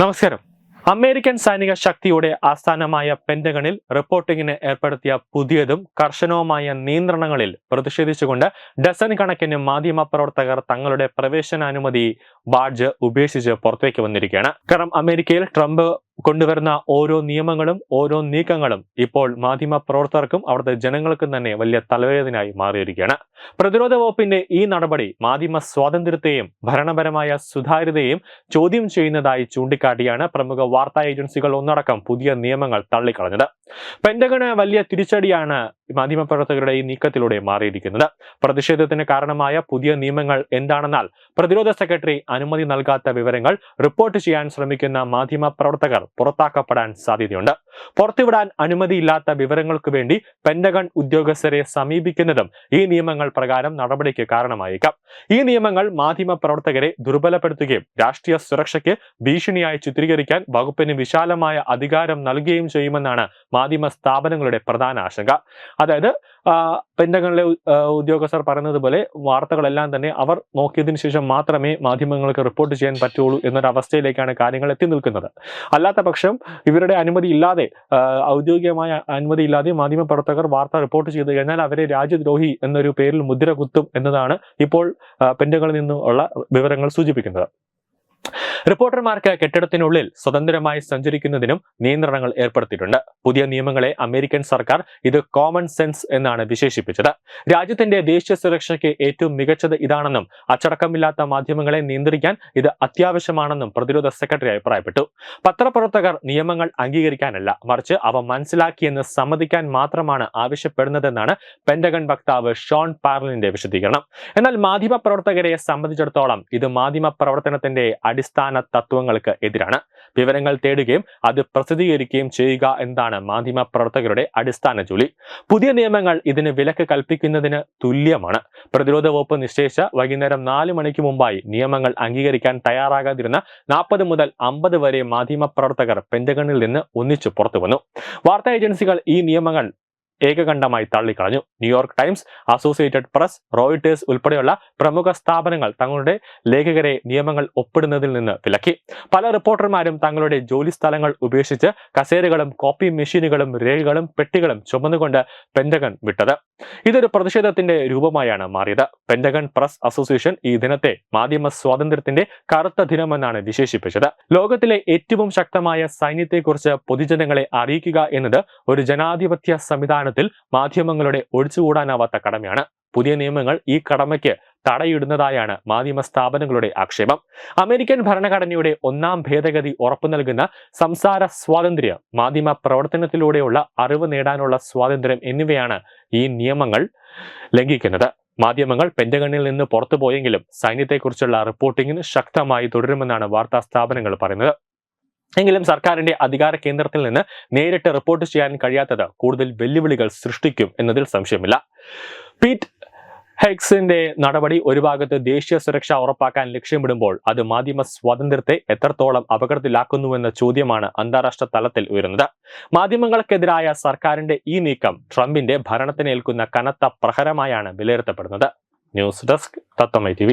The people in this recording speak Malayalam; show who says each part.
Speaker 1: നമസ്കാരം. അമേരിക്കൻ സൈനിക ശക്തിയുടെ ആസ്ഥാനമായ പെന്റഗണിൽ റിപ്പോർട്ടിങ്ങിന് ഏർപ്പെടുത്തിയ പുതിയതും കർശനവുമായ നിയന്ത്രണങ്ങളിൽ പ്രതിഷേധിച്ചുകൊണ്ട് ഡസൻ കണക്കിന് മാധ്യമ പ്രവർത്തകർ തങ്ങളുടെ പ്രവേശനാനുമതി ബാഡ്ജ് ഉപേക്ഷിച്ച് പുറത്തേക്ക് വന്നിരിക്കുകയാണ്. കാരണം അമേരിക്കയിൽ ട്രംപ് കൊണ്ടുവരുന്ന ഓരോ നിയമങ്ങളും ഓരോ നീക്കങ്ങളും ഇപ്പോൾ മാധ്യമ പ്രവർത്തകർക്കും അവിടുത്തെ ജനങ്ങൾക്കും തന്നെ വലിയ തലവേദനയായി മാറിയിരിക്കുകയാണ്. പ്രതിരോധ വകുപ്പിന്റെ ഈ നടപടി മാധ്യമ സ്വാതന്ത്ര്യത്തെയും ഭരണപരമായ സുതാര്യതയെയും ചോദ്യം ചെയ്യുന്നതായി ചൂണ്ടിക്കാട്ടിയാണ് പ്രമുഖ വാർത്താ ഏജൻസികൾ ഒന്നടക്കം പുതിയ നിയമങ്ങൾ തള്ളിക്കളഞ്ഞത്. പെന്റഗണ് വലിയ തിരിച്ചടിയാണ് മാധ്യമപ്രവർത്തകരുടെ ഈ നീക്കത്തിലൂടെ മാറിയിരിക്കുന്നത്. പ്രതിഷേധത്തിന് കാരണമായ പുതിയ നിയമങ്ങൾ എന്താണെന്നാൽ പ്രതിരോധ സെക്രട്ടറി അനുമതി നൽകാത്ത വിവരങ്ങൾ റിപ്പോർട്ട് ചെയ്യാൻ ശ്രമിക്കുന്ന മാധ്യമപ്രവർത്തകർ പുറത്താക്കപ്പെടാൻ സാധ്യതയുണ്ട്. പുറത്തുവിടാൻ അനുമതിയില്ലാത്ത വിവരങ്ങൾക്ക് വേണ്ടി പെന്റഗൺ ഉദ്യോഗസ്ഥരെ സമീപിക്കുന്നതും ഈ നിയമങ്ങൾ പ്രകാരം നടപടിക്ക് കാരണമായേക്കാം. ഈ നിയമങ്ങൾ മാധ്യമ പ്രവർത്തകരെ ദുർബലപ്പെടുത്തുകയും രാഷ്ട്രീയ സുരക്ഷയ്ക്ക് ഭീഷണിയായി ചിത്രീകരിക്കാൻ വകുപ്പിന് വിശാലമായ അധികാരം നൽകുകയും ചെയ്യുമെന്നാണ് മാധ്യമ സ്ഥാപനങ്ങളുടെ പ്രധാന ആശങ്ക. അതായത് ആ, പെന്റഗണിലെ ഉദ്യോഗസ്ഥർ പറയുന്നത് പോലെ വാർത്തകളെല്ലാം തന്നെ അവർ നോക്കിയതിനു ശേഷം മാത്രമേ മാധ്യമങ്ങൾക്ക് റിപ്പോർട്ട് ചെയ്യാൻ പറ്റുള്ളൂ എന്നൊരവസ്ഥയിലേക്കാണ് കാര്യങ്ങൾ എത്തി നിൽക്കുന്നത്. അല്ലാത്ത പക്ഷം ഇവരുടെ അനുമതി ഇല്ലാതെ ഔദ്യോഗികമായ അനുമതി ഇല്ലാതെ മാധ്യമ പ്രവർത്തകർ വാർത്ത റിപ്പോർട്ട് ചെയ്തു കഴിഞ്ഞാൽ അവരെ രാജ്യദ്രോഹി എന്നൊരു പേരിൽ മുദ്ര കുത്തും എന്നതാണ് ഇപ്പോൾ പെൻഡഗണിൽ നിന്നുള്ള വിവരങ്ങൾ സൂചിപ്പിക്കുന്നത്. റിപ്പോർട്ടർമാർക്ക് കെട്ടിടത്തിനുള്ളിൽ സ്വതന്ത്രമായി സഞ്ചരിക്കുന്നതിനും നിയന്ത്രണങ്ങൾ ഏർപ്പെടുത്തിയിട്ടുണ്ട്. പുതിയ നിയമങ്ങളെ അമേരിക്കൻ സർക്കാർ ഇത് കോമൺ സെൻസ് എന്നാണ് വിശേഷിപ്പിച്ചത്. രാജ്യത്തിന്റെ ദേശീയ സുരക്ഷയ്ക്ക് ഏറ്റവും മികച്ചത് ഇതാണെന്നും അച്ചടക്കമില്ലാത്ത മാധ്യമങ്ങളെ നിയന്ത്രിക്കാൻ ഇത് അത്യാവശ്യമാണെന്നും പ്രതിരോധ സെക്രട്ടറി അഭിപ്രായപ്പെട്ടു. പത്രപ്രവർത്തകർ നിയമങ്ങൾ അംഗീകരിക്കാനല്ല മറിച്ച് അവ മനസ്സിലാക്കിയെന്ന് സമ്മതിക്കാൻ മാത്രമാണ് ആവശ്യപ്പെടുന്നതെന്നാണ് പെന്റഗൺ വക്താവ് ഷോൺ പാർലിന്റെ വിശദീകരണം. എന്നാൽ മാധ്യമ പ്രവർത്തകരെ സംബന്ധിച്ചിടത്തോളം ഇത് മാധ്യമ പ്രവർത്തനത്തിന്റെ അടിസ്ഥാന തത്വങ്ങൾക്ക് എതിരാണ്. വിവരങ്ങൾ തേടുകയും അത് പ്രസിദ്ധീകരിക്കുകയും ചെയ്യുക എന്നതാണ് മാധ്യമ പ്രവർത്തകരുടെ അടിസ്ഥാന ജോലി. പുതിയ നിയമങ്ങൾ ഇതിന് വിലക്ക് കൽപ്പിക്കുന്നതിന് തുല്യമാണ്. പ്രതിരോധ വകുപ്പ് നിശ്ചയിച്ച വൈകുന്നേരം നാല് മണിക്ക് മുമ്പായി നിയമങ്ങൾ അംഗീകരിക്കാൻ തയ്യാറാകാതിരുന്ന നാൽപ്പത് മുതൽ അമ്പത് വരെ മാധ്യമ പ്രവർത്തകർ പെന്റഗണിൽ നിന്ന് ഒന്നിച്ചു പുറത്തു വന്നു വാർത്താ ഏജൻസികൾ ഈ നിയമങ്ങൾ ഏകകണ്ഠമായി തള്ളിക്കളഞ്ഞു. New York Times Associated Press Reuters ഉൾപ്പെടെയുള്ള പ്രമുഖ സ്ഥാപനങ്ങൾ തങ്ങളുടെ ലേഖകരെ നിയമങ്ങൾ ഒപ്പിടുന്നതിൽ നിന്ന് വിലക്കി. പല റിപ്പോർട്ടർമാരും തങ്ങളുടെ ജോലി സ്ഥലങ്ങൾ ഉപേക്ഷിച്ച് കസേരകളും കോപ്പി മെഷീനുകളും രേഖകളും പെട്ടികളും ചുമന്നുകൊണ്ട് പെന്റഗൺ വിട്ടത്. ഇതൊരു പ്രതിഷേധത്തിന്റെ രൂപമായാണ് മാറിയത്. പെന്റഗൺ പ്രസ് അസോസിയേഷൻ ഈ ദിനത്തെ മാധ്യമ സ്വാതന്ത്ര്യത്തിന്റെ കറുത്ത ദിനമെന്നാണ് വിശേഷിപ്പിച്ചത്. ലോകത്തിലെ ഏറ്റവും ശക്തമായ സൈന്യത്തെക്കുറിച്ച് പൊതുജനങ്ങളെ അറിയിക്കുക എന്നത് ഒരു ജനാധിപത്യ സംവിധാനത്തിൽ മാധ്യമങ്ങളുടെ ഒഴിച്ചുകൂടാനാവാത്ത കടമയാണ്. പുതിയ നിയമങ്ങൾ ഈ കടമയ്ക്ക് തടയിടുന്നതായാണ് മാധ്യമ സ്ഥാപനങ്ങളുടെ ആക്ഷേപം. അമേരിക്കൻ ഭരണഘടനയുടെ ഒന്നാം ഭേദഗതി ഉറപ്പു നൽകുന്ന സംസാര സ്വാതന്ത്ര്യം മാധ്യമ പ്രവർത്തനത്തിലൂടെയുള്ള അറിവ് നേടാനുള്ള സ്വാതന്ത്ര്യം എന്നിവയാണ് ഈ നിയമങ്ങൾ ലംഘിക്കുന്നത്. മാധ്യമങ്ങൾ പെന്റഗണിൽ നിന്ന് പുറത്തുപോയെങ്കിലും സൈന്യത്തെക്കുറിച്ചുള്ള റിപ്പോർട്ടിംഗിന് ശക്തമായി തുടരുമെന്നാണ് വാർത്താ സ്ഥാപനങ്ങൾ പറയുന്നത്. എങ്കിലും സർക്കാരിന്റെ അധികാര കേന്ദ്രത്തിൽ നിന്ന് നേരിട്ട് റിപ്പോർട്ട് ചെയ്യാൻ കഴിയാത്തത് കൂടുതൽ വെല്ലുവിളികൾ സൃഷ്ടിക്കും എന്നതിൽ സംശയമില്ല. പീറ്റ് ഹെക്സിന്റെ നടപടി ഒരു ഭാഗത്ത് ദേശീയ സുരക്ഷ ഉറപ്പാക്കാൻ ലക്ഷ്യമിടുമ്പോൾ അത് മാധ്യമ സ്വാതന്ത്ര്യത്തെ എത്രത്തോളം അപകടത്തിലാക്കുന്നുവെന്ന ചോദ്യമാണ് അന്താരാഷ്ട്ര തലത്തിൽ ഉയരുന്നത്. മാധ്യമങ്ങൾക്കെതിരായ സർക്കാരിന്റെ ഈ നീക്കം ട്രംപിന്റെ ഭരണത്തിനേൽക്കുന്ന കനത്ത പ്രഹരമായാണ് വിലയിരുത്തപ്പെടുന്നത്. News desk തത്തമൈ T